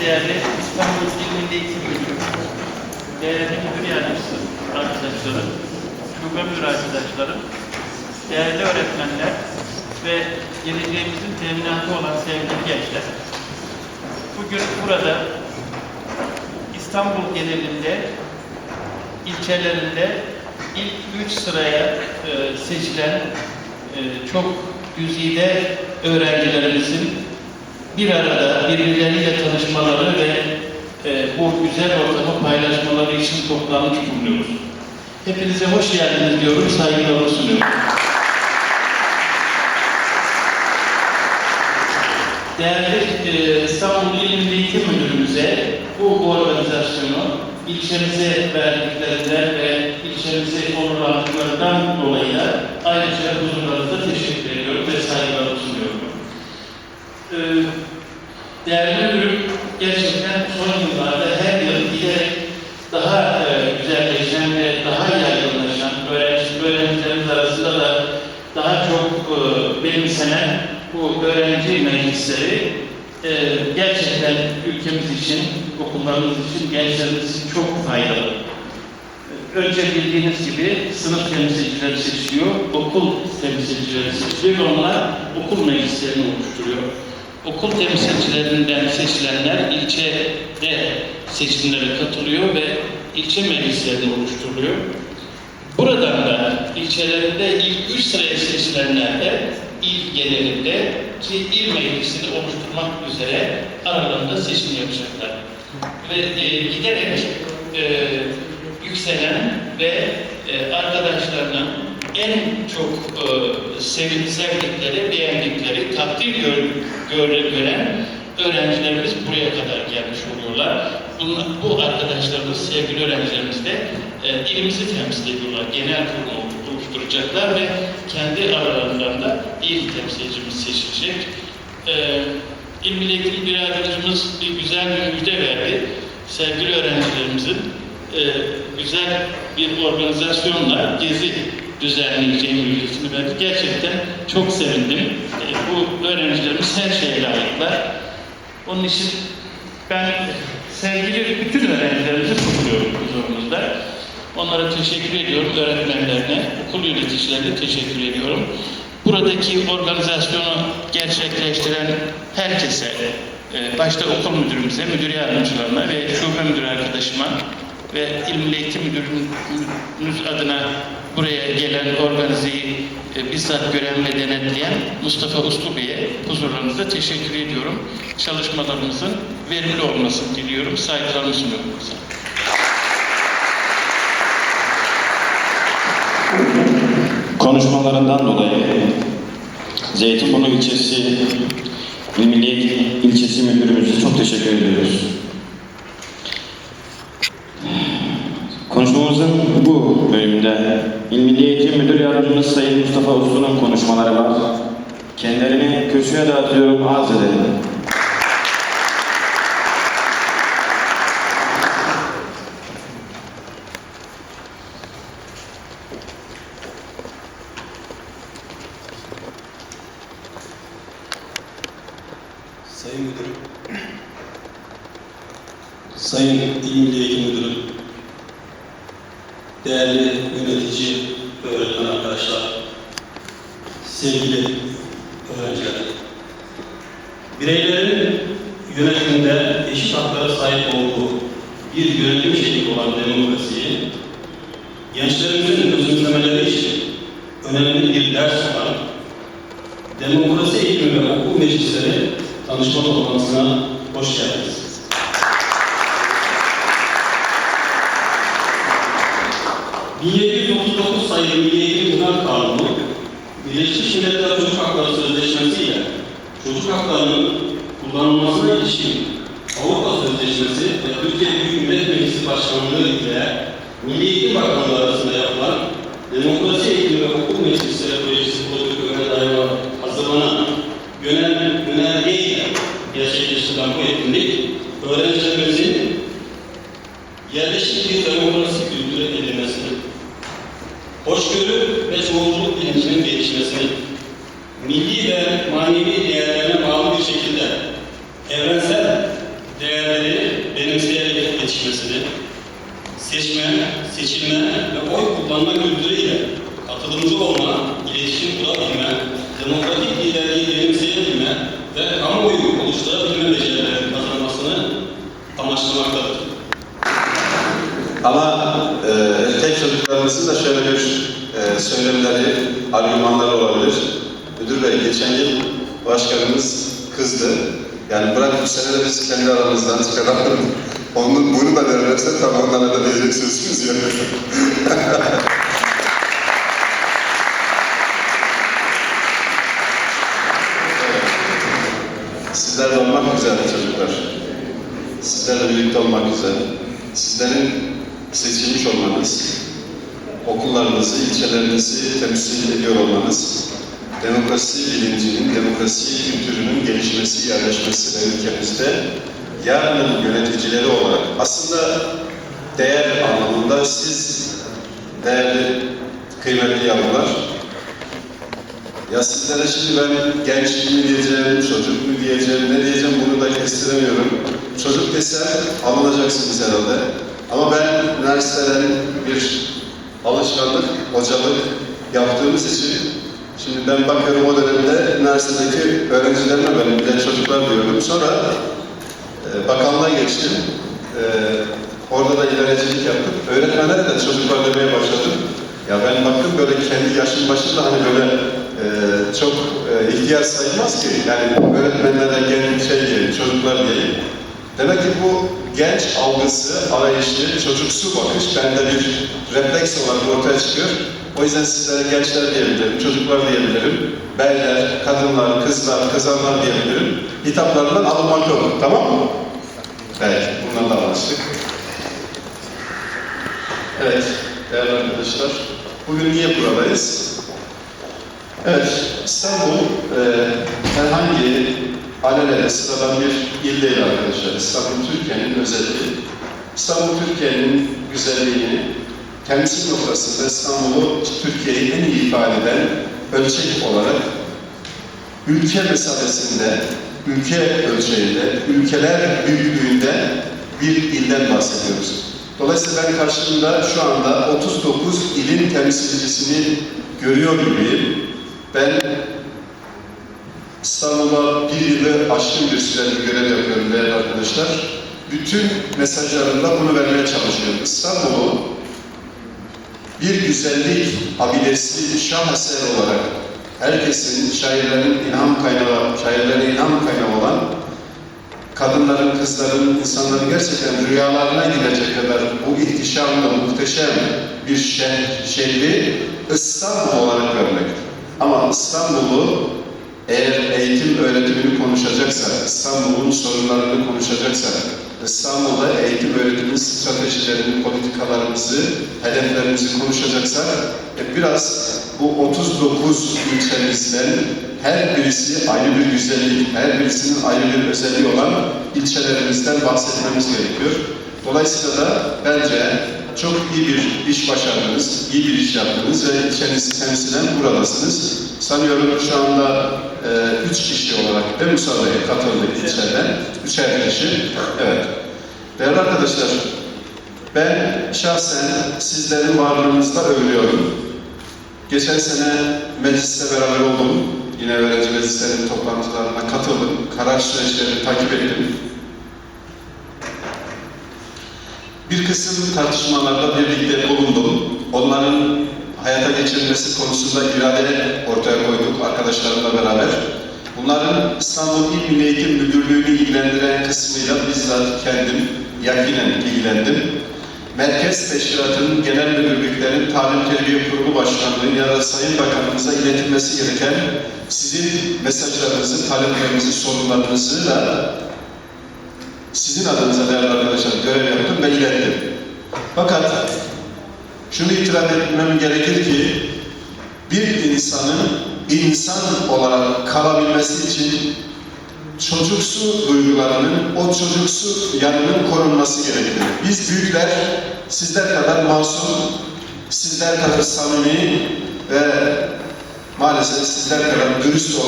değerli İstanbul İl Milli Eğitim Müdürü, değerli müdür yardımcısı arkadaşlarım, şube müdür arkadaşlarım, değerli öğretmenler ve geleceğimizin teminatı olan sevgili gençler. Bugün burada İstanbul genelinde ilçelerinde ilk üç sıraya e, seçilen e, çok güzide öğrencilerimizin bir arada birbirleriyle tanışmaları ve e, bu güzel ortamı paylaşmaları için toplanmış bulunuyoruz. Hepinize hoş geldiniz diyorum, saygılarımı sunuyorum. Değerli e, İstanbul İl Eğitim Müdürümüze bu organizasyonu ilçemize verdiklerinden ve ilçemizi onurlandırmalarından dolayı ayrıca huzurlarınızda teşekkür ediyorum ve saygılarımı sunuyorum. Değerli müdürüm gerçekten son yıllarda her yıl giderek daha e, güzelleşen ve daha yaygınlaşan, öğrenci, öğrencilerimiz arasında da daha çok e, benimsenen bu öğrenci meclisleri e, gerçekten ülkemiz için, okullarımız için, gençlerimiz için çok faydalı. Önce bildiğiniz gibi sınıf temsilcileri seçiliyor, okul temsilcileri seçiliyor ve onlar okul meclislerini oluşturuyor. Okul temsilcilerinden seçilenler ilçede seçimlere katılıyor ve ilçe meclislerini oluşturuyor. Buradan da ilçelerinde ilk üç sıraya seçilenler de il genelinde ki il meclisini oluşturmak üzere aralarında seçim yapacaklar. Ve e, giderek e, yükselen ve e, arkadaşlarının en çok e, sev- sevdikleri, beğendikleri, takdir gör, gör- gören öğrencilerimiz buraya kadar gelmiş oluyorlar. Bunlar, bu arkadaşlarımız, sevgili öğrencilerimiz de e, ilimizi temsil ediyorlar. Genel kurulu oluşturacaklar ve kendi aralarından da il temsilcimiz seçilecek. E, İl Milli Eğitim bir arkadaşımız bir güzel bir müjde verdi. Sevgili öğrencilerimizin e, güzel bir organizasyonla gezi düzenleyeceğim müjdesini verdi. Gerçekten çok sevindim. E, bu öğrencilerimiz her şeye layıklar. Onun için ben sevgili bütün öğrencilerimizi kutluyorum huzurunuzda. Onlara teşekkür ediyorum, öğretmenlerine, okul yöneticilerine teşekkür ediyorum. Buradaki organizasyonu gerçekleştiren herkese, e, başta okul müdürümüze, müdür yardımcılarına ve şube müdür arkadaşıma ve İl Milli Eğitim Müdürümüz adına buraya gelen organizeyi e, bizzat gören ve denetleyen Mustafa Uslu Bey'e huzurlarınızda teşekkür ediyorum. Çalışmalarımızın verimli olmasını diliyorum. Saygılarımı sunuyorum konuşmalarından dolayı Zeytinburnu ilçesi İl Milli ilçesi müdürümüze çok teşekkür ediyoruz. Konuşmamızın bu bölümünde İl Müdür Yardımcımız Sayın Mustafa Uslu'nun konuşmaları var. Kendilerini kürsüye dağıtıyorum, arz edelim. Sayın Müdürüm, Sayın İl Milli değerli yönetici öğretmen arkadaşlar, sevgili öğrenciler, bireylerin yönetimde eşit haklara sahip olduğu bir yönetim şekli olan demokrasiyi, gençlerimizin özümsemeleri için önemli bir ders olan Demokrasi Eğitimi ve Okul Meclisleri tanışma toplantısına hoş geldiniz. ...1739 sayılı Milli Eğitim Genel Kanunu, Birleşmiş Milletler Çocuk Hakları Sözleşmesi ile çocuk haklarının kullanılmasına ilişkin Avrupa Sözleşmesi ve Türkiye Büyük Millet Meclisi Başkanlığı ile Milli Eğitim Bakanlığı arasında yapılan Demokrasi Eğitimi ve Okul Meclisleri seçilme ve oy kullanma kültürüyle katılımcı olma, iletişim kurabilme, demokratik liderliği benimseyebilme ve kamuoyu oluşturabilme becerileri kazanmasını amaçlamaktadır. Ama e, erkek çocuklarımızın da şöyle bir e, söylemleri, argümanları olabilir. Müdür Bey geçen yıl başkanımız kızdı. Yani bırak bu sene de biz kendi aramızdan çıkaralım. Onun bunu da derlerse tabii onlara da diyecek sözümüz yok. Sizlerle olmak güzel çocuklar. Sizlerle birlikte olmak güzel. Sizlerin seçilmiş olmanız, okullarınızı, ilçelerinizi temsil ediyor olmanız, demokrasi bilincinin, demokrasi kültürünün gelişmesi, yerleşmesi ülkemizde yarının yöneticileri olarak aslında değer anlamında siz değerli, kıymetli yavrular, ya sizlere şimdi ben genç mi diyeceğim, çocuk mu diyeceğim, ne diyeceğim bunu da kestiremiyorum. Çocuk desem alınacaksınız herhalde. Ama ben üniversiteden bir alışkanlık, hocalık yaptığımız için şimdi ben bakıyorum o dönemde üniversitedeki öğrencilerime ben bile çocuklar diyorum. Sonra e, bakanlığa geçtim. E, orada da idarecilik yaptım. Öğretmenlere de çocuklar demeye başladım. Ya ben baktım böyle kendi yaşım başında hani böyle e, çok e, ihtiyar sayılmaz ki. Yani öğretmenlere genç şey diyelim, çocuklar diyelim. Demek ki bu genç algısı, arayışı, çocuksu bakış bende bir refleks olarak ortaya çıkıyor. O yüzden sizlere gençler diyebilirim, çocuklar diyebilirim, beyler, kadınlar, kızlar, kızanlar diyebilirim. Hitaplarından alınmakta olur, tamam mı? Evet, bundan da anlaştık. Evet, değerli arkadaşlar, bugün niye buradayız? Evet, İstanbul e, herhangi alelade sıradan bir il değil arkadaşlar. İstanbul Türkiye'nin özelliği. İstanbul Türkiye'nin güzelliğini temsil noktasında İstanbul'u Türkiye'yi en iyi ifade eden ölçek olarak ülke mesafesinde, ülke ölçeğinde, ülkeler büyüklüğünde bir ilden bahsediyoruz. Dolayısıyla ben karşımda şu anda 39 ilin temsilcisini görüyor gibiyim. Ben İstanbul'a bir yılı aşkın bir süredir görev yapıyorum değerli arkadaşlar. Bütün mesajlarımda bunu vermeye çalışıyorum. İstanbul'u bir güzellik abidesi, şah eseri olarak herkesin, şairlerin ilham kaynağı, şairlerin ilham kaynağı olan kadınların, kızların, insanların gerçekten rüyalarına gidecek kadar bu ihtişamlı, muhteşem bir şehir, şehri İstanbul olarak görmektir. Ama İstanbul'u eğer eğitim öğretimini konuşacaksa, İstanbul'un sorunlarını konuşacaksa, İstanbul'da eğitim öğretimin stratejilerini, politikalarımızı, hedeflerimizi konuşacaksa, e, biraz bu 39 ilçemizden her birisi ayrı bir güzellik, her birisinin ayrı bir özelliği olan ilçelerimizden bahsetmemiz gerekiyor. Dolayısıyla da bence çok iyi bir iş başardınız, iyi bir iş yaptınız ve ilçenizi temsilen buradasınız. Sanıyorum şu anda e, üç kişi olarak da müsaadeye katıldı ilçeden. Üçer kişi. Evet. Değerli arkadaşlar, ben şahsen sizlerin varlığınızda övülüyorum. Geçen sene mecliste beraber oldum. Yine öğrenci meclislerinin toplantılarına katıldım. Karar süreçlerini takip ettim. Bir kısım tartışmalarda birlikte bulundum. Onların hayata geçirilmesi konusunda irade ortaya koyduk arkadaşlarımla beraber. Bunların İstanbul İl Milli Eğitim Müdürlüğü'nü ilgilendiren kısmıyla bizzat kendim yakinen ilgilendim. Merkez Teşkilatı'nın genel müdürlüklerin Talim Terbiye Kurulu Başkanlığı ya da Sayın Bakanımıza iletilmesi gereken sizin mesajlarınızı, taleplerinizi, sorunlarınızı da sizin adınıza değerli arkadaşlar görev yaptım ve ilettim. Fakat şunu itiraf etmem gerekir ki bir insanın insan olarak kalabilmesi için çocuksu duygularının, o çocuksu yanının korunması gerekir. Biz büyükler sizler kadar masum, sizler kadar samimi ve maalesef sizler kadar dürüst olamıyoruz.